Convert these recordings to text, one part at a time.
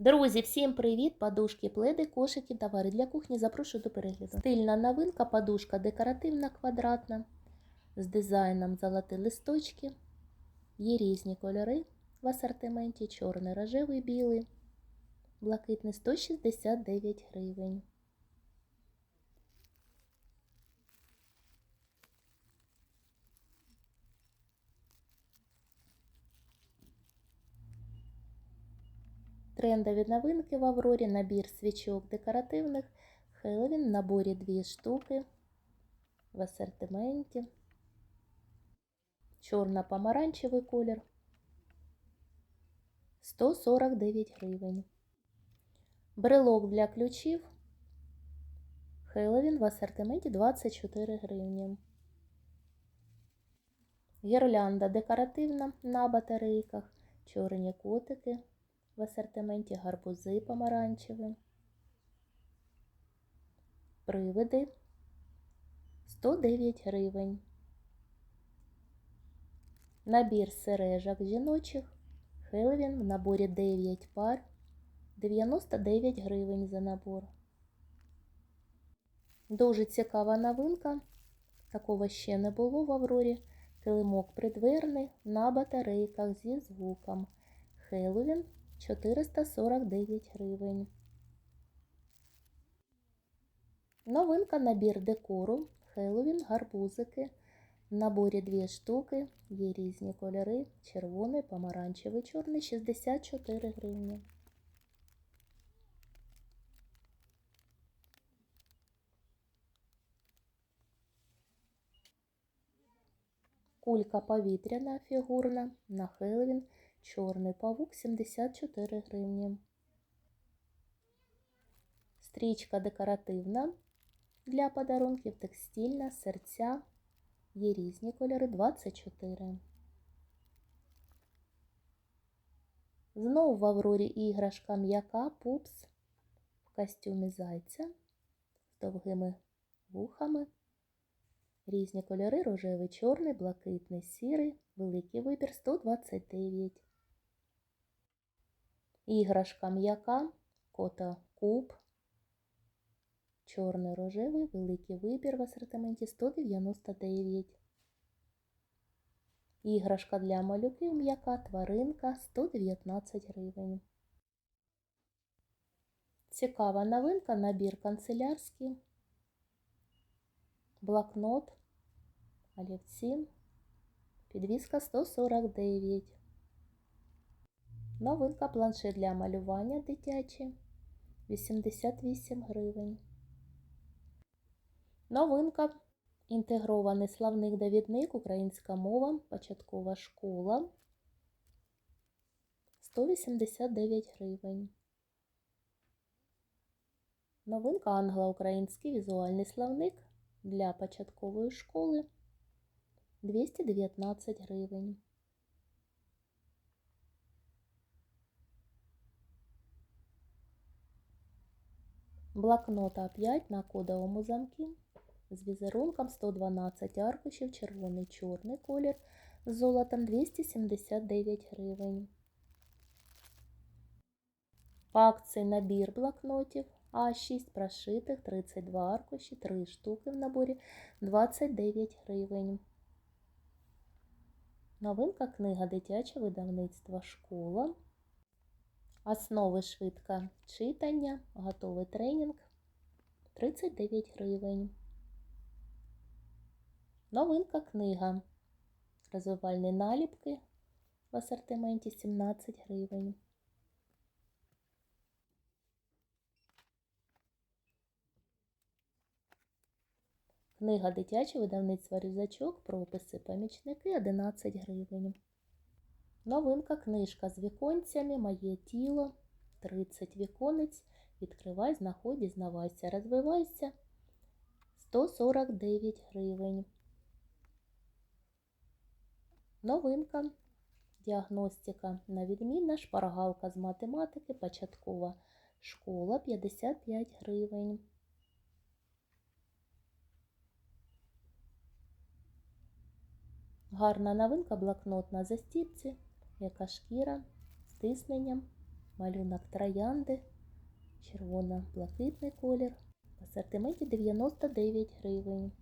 Друзі, всім привіт! Подушки, пледи, кошики, товари для кухні. Запрошую до перегляду. Стильна новинка, подушка декоративна квадратна з дизайном золоті листочки. Є різні кольори в асортименті: чорний, рожевий, білий, блакитний 169 гривень. Трендові новинки в Аврорі, набір свічок декоративних, Хеллоуін, в наборі дві штуки в асортименті. Чорно-помаранчевий колір 149 гривень. Брелок для ключів Хеллоуін в асортименті 24 гривні. Гірлянда декоративна на батарейках, чорні котики в асортименті гарбузи помаранчеві, привиди 109 гривень. Набір сережок жіночих Хеллоуін в наборі 9 пар 99 гривень за набор. Дуже цікава новинка. Такого ще не було в Аврорі. Килимок придверний на батарейках зі звуком. Хеллоуін 449 гривень. Новинка набір декору. Хеллоуін, гарбузики. В наборі дві штуки. Є різні кольори. Червоний, помаранчевий, чорний 64 гривні. Кулька повітряна фігурна на Хеллоуін. Чорний павук 74 гривні. Стрічка декоративна для подарунків, текстильна, серця. Є різні кольори 24. Знову в Аврорі іграшка м'яка пупс в костюмі зайця з довгими вухами. Різні кольори рожевий, чорний, блакитний, сірий, великий вибір 129. Іграшка м'яка, кота куб, чорний рожевий, великий вибір в асортименті 199. Іграшка для малюків м'яка, тваринка 119 гривень. Цікава новинка, набір канцелярський, блокнот, олівці, підвіска 149. Новинка планшет для малювання дитячий 88 гривень. Новинка інтегрований славник довідник Українська мова, початкова школа 189 гривень. Новинка англо-український візуальний славник для початкової школи 219 гривень. Блокнот А5 на кодовому замку з візерунком 112 аркушів, червоний чорний колір з золотом 279 гривень. По акції набір блокнотів А6 прошитих 32 аркуші, 3 штуки в наборі 29 гривень. Новинка книга дитяче видавництва школа. Основи швидко читання, готовий тренінг 39 гривень. Новинка книга. Розвивальні наліпки в асортименті 17 гривень. Книга дитяче видавництва рюкзачок, прописи помічники 11 гривень. Новинка книжка з віконцями Моє тіло 30 віконець. Відкривай, знаходь, дізнавайся, розвивайся 149 гривень. Новинка. Діагностика на відмінна, шпаргалка з математики, початкова школа 55 гривень. Гарна новинка блокнот на застіпці, яка шкіра з тисненням малюнок троянди, червоно-блакитний колір. В асортименті 99 гривень.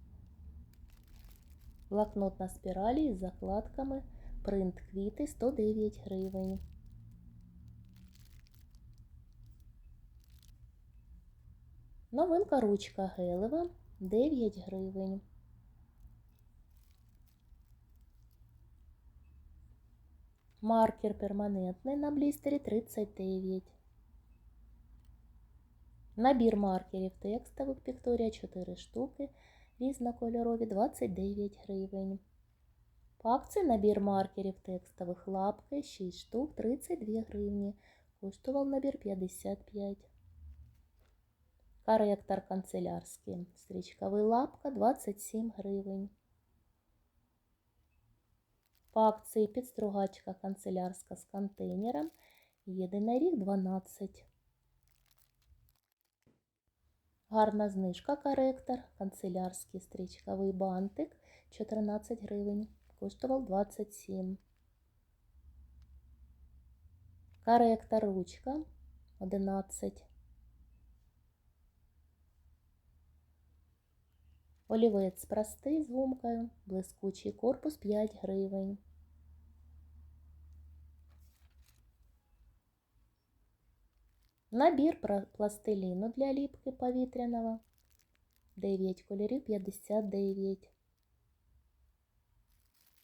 Блокнот на спіралі із закладками. Принт квіти 109 гривень. Новинка ручка гелева 9 гривень. Маркер перманентний на блістері 39. Набір маркерів текстових Пікторія 4 штуки, різнокольорові 29 гривень. По акції набір маркерів текстових лапки 6 штук 32 гривні. Коштував набір 55. Корректор канцелярський. Стрічковий лапка 27 гривень. Акції підстругачка канцелярська з контейнером. Єдиний рік 12. Гарна знижка коректор. Канцелярський стрічковий бантик 14 гривень. Коштував 27. Коректор ручка 11. Олівець простий з гумкою, блискучий корпус 5 гривень. Набір пластиліну для ліпки повітряного. 9 кольорів 59.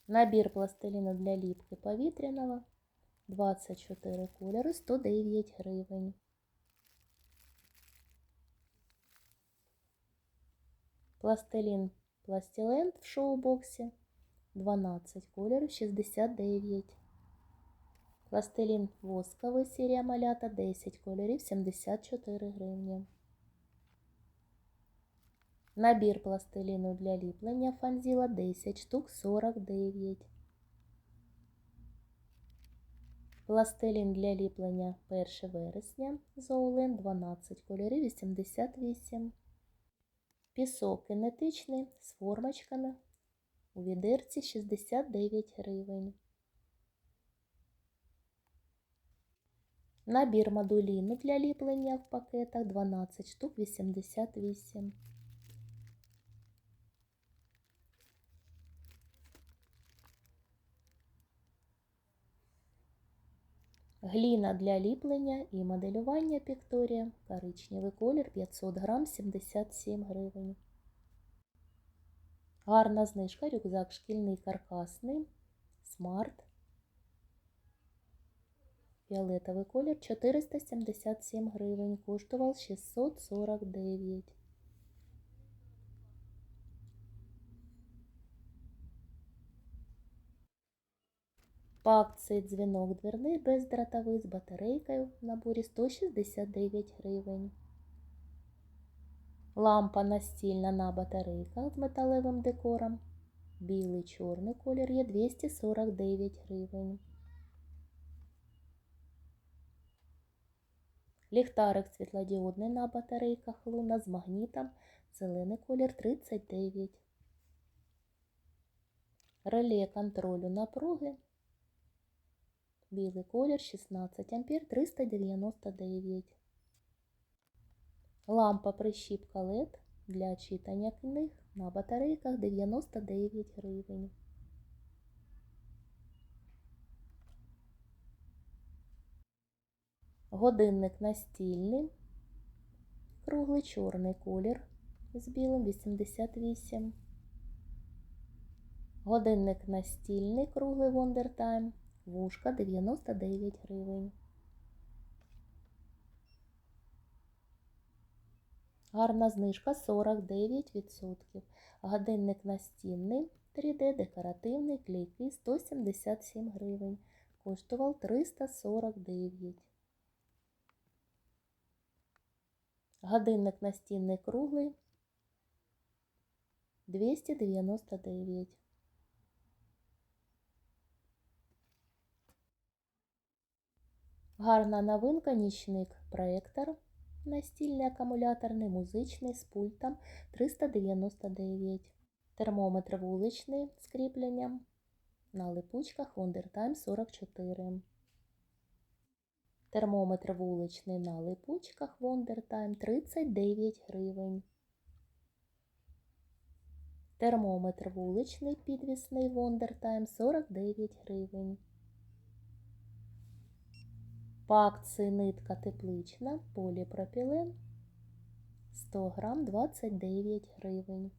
Набір пластиліну для ліпки повітряного. 24 кольори 109 гривень. Пластилін Пластиленд в шоу-боксі 12 кольорів 69. Пластилін восковий серія малята 10 кольорів 74 гривні. Набір пластиліну для ліплення фанзіла 10 штук 49. Пластилін для ліплення 1 вересня Зоулен 12 кольорів 88. Пісок кинетичний з формочками у відерці 69 гривень. Набір модуліну для ліплення в пакетах 12 штук 88. Гліна для ліплення і моделювання Пікторія. Коричневий колір 500 грам 77 гривень. Гарна знижка, рюкзак шкільний каркасний. Смарт. Фіолетовий колір 477 гривень. Коштував 649. По акції дзвінок дверний бездротовий з батарейкою в наборі 169 гривень. Лампа настільна на батарейках з металевим декором. Білий чорний колір є 249 гривень. Ліхтарик світлодіодний на батарейках луна з магнітом. Зелений колір 39. Реле контролю напруги. Білий колір 16 ампер 399. Лампа прищіпка LED для читання книг на батарейках 99 гривень. Годинник настільний. Круглий чорний колір з білим 88. Годинник настільний круглий Wonder Time. Вушка 99 гривень. Гарна знижка 49%. Годинник настінний 3D декоративний клейкий 177 гривень. Коштував 349. Годинник настінний круглий 299. Гарна новинка нічник проектор. Настільний акумуляторний, музичний з пультом 399. Термометр вуличний з кріпленням. На липучках Wondertime 44. Термометр вуличний на липучках Wondertime 39 гривень. Термометр вуличний підвісний Wondertime 49 гривень. По нитка теплична поліпропілен 100 грам 29 гривень.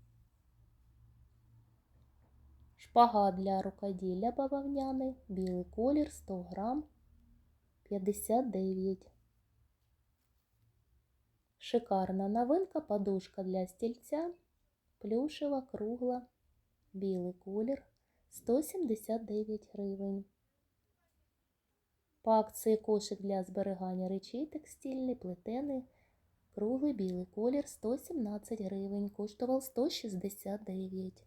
Шпагат для рукоділля бавовняний, білий колір 100 грам 59. Шикарна новинка, подушка для стільця, плюшева, кругла, білий колір 179 гривень. По акції кошик для зберігання речей текстильний, плетений, круглий білий колір 117 гривень, коштував 169.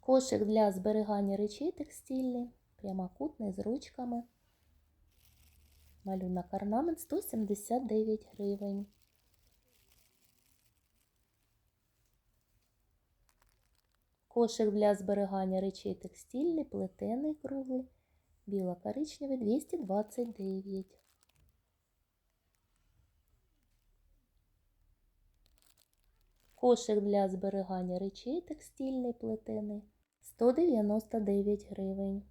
Кошик для зберігання речей текстильний, прямокутний з ручками. Малюнок орнамент 179 гривень. Кошик для зберігання речей текстильний, плетений, круглий, біло-коричневий 229. Кошик для зберігання речей текстильний, плетений 199 гривень.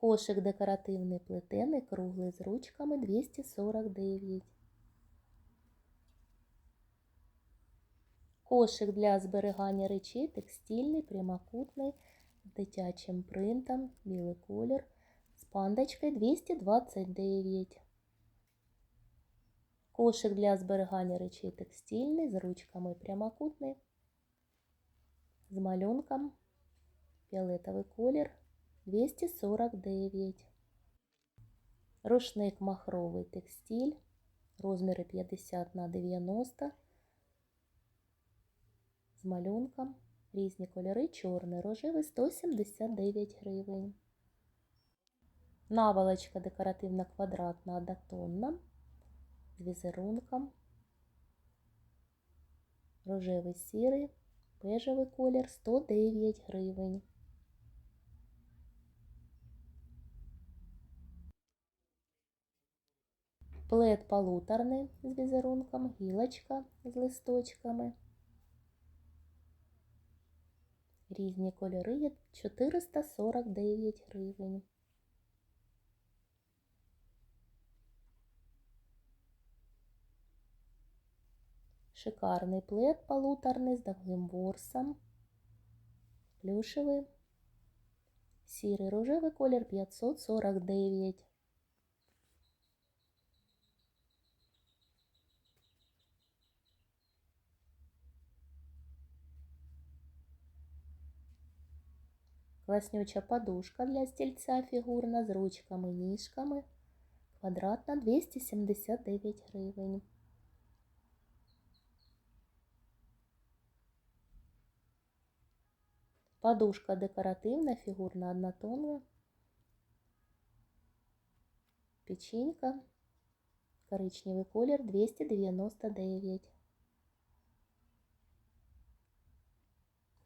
Кошик декоративний плетений, круглий з ручками 249. Кошик для зберігання речей текстильний, прямокутний, з дитячим принтом, білий колір, з пандочкою 229. Кошик для зберігання речей текстильний, з ручками прямокутний, з малюнком, фіолетовий колір 249. Рушник махровий текстиль, розміри 50 на 90 з малюнком, різні кольори, чорний, рожевий 179 гривень. Наволочка декоративна квадратна однотонна з візерунком, рожевий сірий, бежевий колір 109 гривень. Плед полуторний з візерунком, гілочка з листочками. Різні кольори є 449 гривень. Шикарний плед полуторний з довгим ворсом. Плюшевий. Сірий рожевий колір 549. Класнюча подушка для стільця фігурна з ручками ніжками. Квадратна 279 гривень. Подушка декоративна, фігурна однотонна. Печенька. Коричневий колір 299.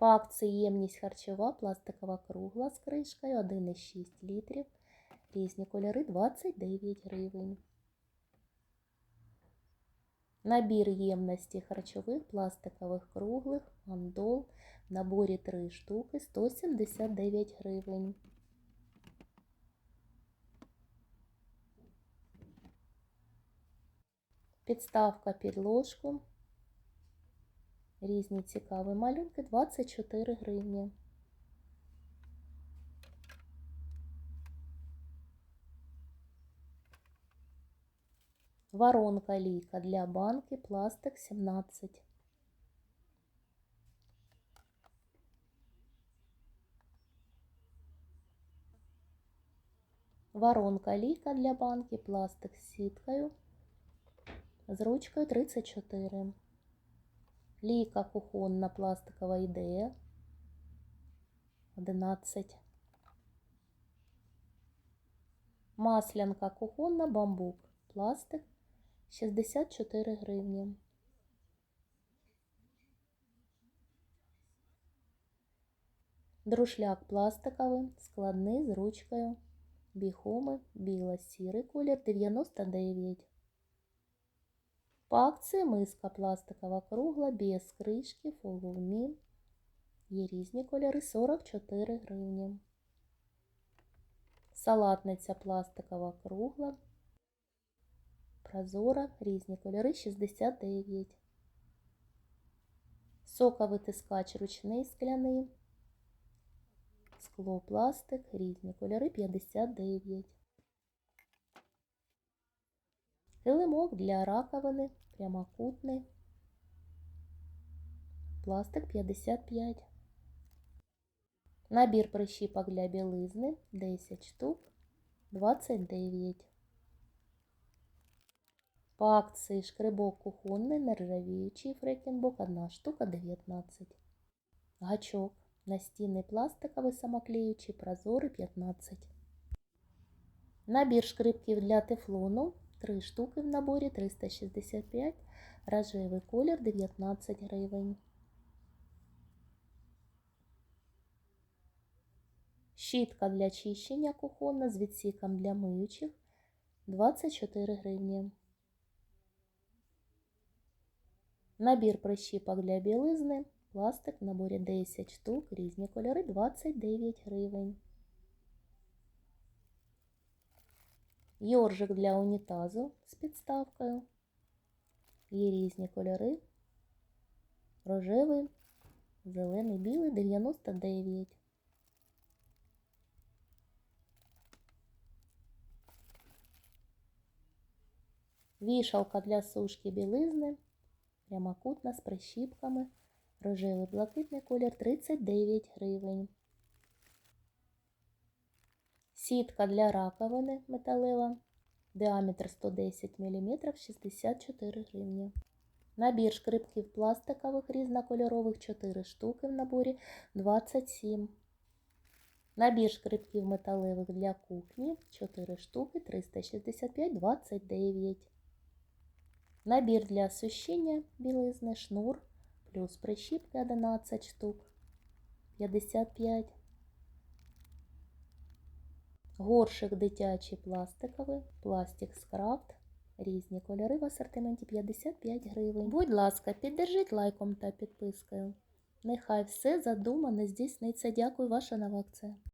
По акції ємність харчова, пластикова кругла з кришкою 1,6 літрів. Різні кольори 29 гривень. Набір ємності харчових пластикових круглих, мандол в наборі 3 штуки 179 гривень. Підставка під ложку. Різні цікаві малюнки 24 гривні. Воронка ліка для банки, пластик 17. Воронка ліка для банки, пластик з сіткою, з ручкою 34. Ліка кухонна пластикова ідея 11. Маслянка кухонна бамбук. Пластик 64 гривні. Друшляк пластиковий, складний з ручкою біхоми, біла-сірий колір 99. Акції миска пластикова кругла, без кришки, Me. Є різні кольори 44 гривні. Салатниця пластикова кругла. Прозора, різні кольори 69. Соковитискач ручний скляний. Скло, пластик, різні кольори 59. Килимок для раковини, прямокутний. Пластик 55. Набір прищіпок для білизни 10 штук 29. По акції шкребок кухонний нержавіючий фрекінбок 1 штука 19. Гачок настінний пластиковий самоклеючий прозорий 15. Набір шкрипків для тефлону 3 штуки в наборі 365. Рожевий колір 19 гривень. Щітка для чищення кухонна з відсіком для миючих 24 гривні. Набір прищіпок для білизни. Пластик в наборі 10 штук, різні кольори 29 гривень. Йоржик для унітазу з підставкою. Є різні кольори. Рожевий, зелений, білий 99. Вішалка для сушки білизни. Прямокутна з прищіпками. Рожевий блакитний колір 39 гривень. Сітка для раковини металева. Діаметр 110 мм 64 гривні. Набір шкрипків пластикових різнокольорових 4 штуки в наборі 27. Набір шкрипків металевих для кухні 4 штуки 365 29. Набір для сушіння білизни шнур плюс прищіпки 11 штук 55. Горшик дитячий пластиковий, пластик скрафт, різні кольори в асортименті 55 гривень. Будь ласка, піддержіть лайком та підпискою. Нехай все задумане здійсниться. Дякую, ваша новакція.